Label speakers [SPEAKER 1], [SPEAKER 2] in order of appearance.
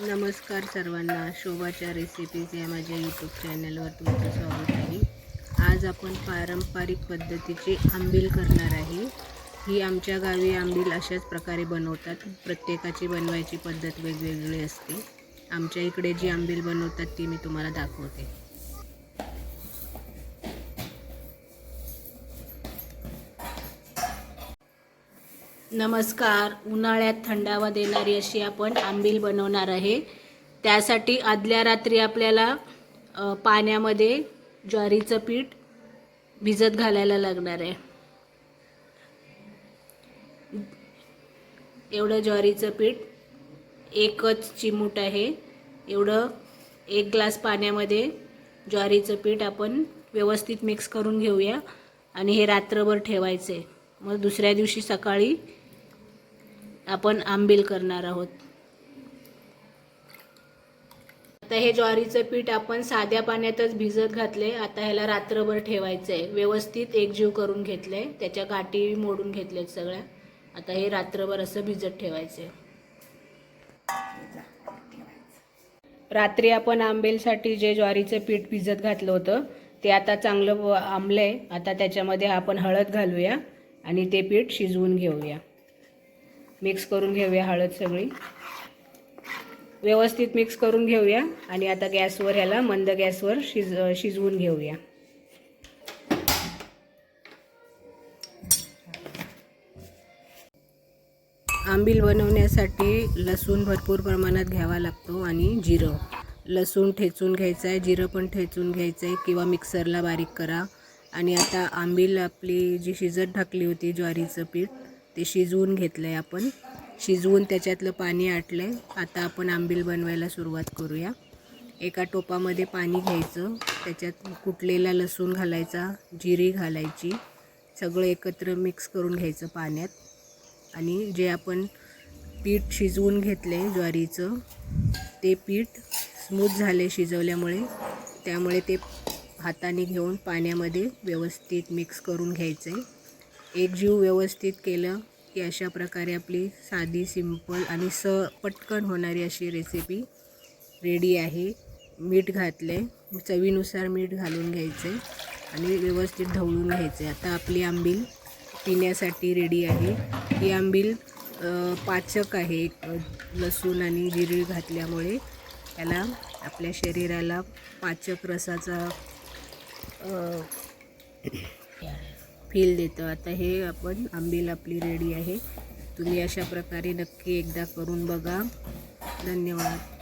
[SPEAKER 1] नमस्कार सर्वांना शोभाच्या रेसिपीज या माझ्या यूट्यूब चॅनलवर तुमचं स्वागत आहे. आज आपण पारंपरिक पद्धतीची आंबील करणार आहे. ही आमच्या गावी आंबील अशाच प्रकारे बनवतात. प्रत्येकाची बनवायची पद्धत वेगवेगळी असते. आमच्या इकडे जी आंबील बनवतात ती मी तुम्हाला दाखवते. नमस्कार. उन्हाळ्यात थंडावा देणारी अशी आपण आंबील बनवणार आहे. त्यासाठी आदल्या रात्री आपल्याला पाण्यामध्ये ज्वारीचं पीठ भिजत घालायला लागणार आहे. एवढं ज्वारीचं पीठ एकच चिमूट आहे. एवढं एक ग्लास पाण्यामध्ये ज्वारीचं पीठ आपण व्यवस्थित मिक्स करून घेऊया आणि हे रात्रभर ठेवायचे. मग दुसऱ्या दिवशी सकाळी आपण आंबील करणार आहोत. आता हे ज्वारीचं पीठ आपण साध्या पाण्यातच भिजत घातले. आता ह्याला रात्रभर ठेवायचं आहे व्यवस्थित एकजीव करून घेतलंय. त्याच्या गाठी मोडून घेतल्यात सगळ्या. आता हे रात्रभर असं भिजत ठेवायचं आहे रात्री आपण आंबेलसाठी जे ज्वारीचं पीठ भिजत घातलं होतं ते आता चांगलं आंबलं आहे आता त्याच्यामध्ये आपण हळद घालूया आणि ते पीठ शिजवून घेऊया. मिक्स करून घेऊया हळद सगळी. व्यवस्थित मिक्स करून घेऊया आणि आता गॅसवर ह्याला मंद गॅसवर शिज शिजवून घेऊया. आंबील बनवण्यासाठी लसूण भरपूर प्रमाणात घ्यावा लागतो आणि जिरं. लसूण ठेचून घ्यायचं आहे जिरं पण ठेचून घ्यायचं आहे किंवा मिक्सरला बारीक करा. आणि आता आंबील आपली जी शिजत ढाकली होती ज्वारीचं पीठ ते शिजवून घेतलं आहे आपण. शिजवून त्याच्यातलं पाणी आटलं आहे आता आपण आंबील बनवायला सुरुवात करूया. एका टोपामध्ये पाणी घ्यायचं. त्याच्यात कुटलेला लसूण घालायचा जिरी घालायची. सगळं एकत्र मिक्स करून घ्यायचं पाण्यात. आणि जे आपण पीठ शिजवून घेतलं आहे ज्वारीचं ते पीठ स्मूथ झाले शिजवल्यामुळे. त्यामुळे ते हाताने घेऊन पाण्यामध्ये व्यवस्थित मिक्स करून घ्यायचं आहे एक जीव व्यवस्थित केलं की अशा प्रकारे आपली साधी सिंपल आणि स पटकन होणारी अशी रेसिपी रेडी आहे. मीठ घातले चवीनुसार मीठ घालून घ्यायचे आणि व्यवस्थित ढवळून घ्यायचे. आता आपली आंबील पिण्यासाठी रेडी आहे. ही आंबील पाचक आहे. लसूण आणि जिरी घातल्यामुळे त्याला आपल्या शरीराला पाचक रसाचा फील देतं. आता हे आपण आंबील आपली रेडी आहे. तुम्ही अशा प्रकारे नक्की एकदा करून बघा. धन्यवाद.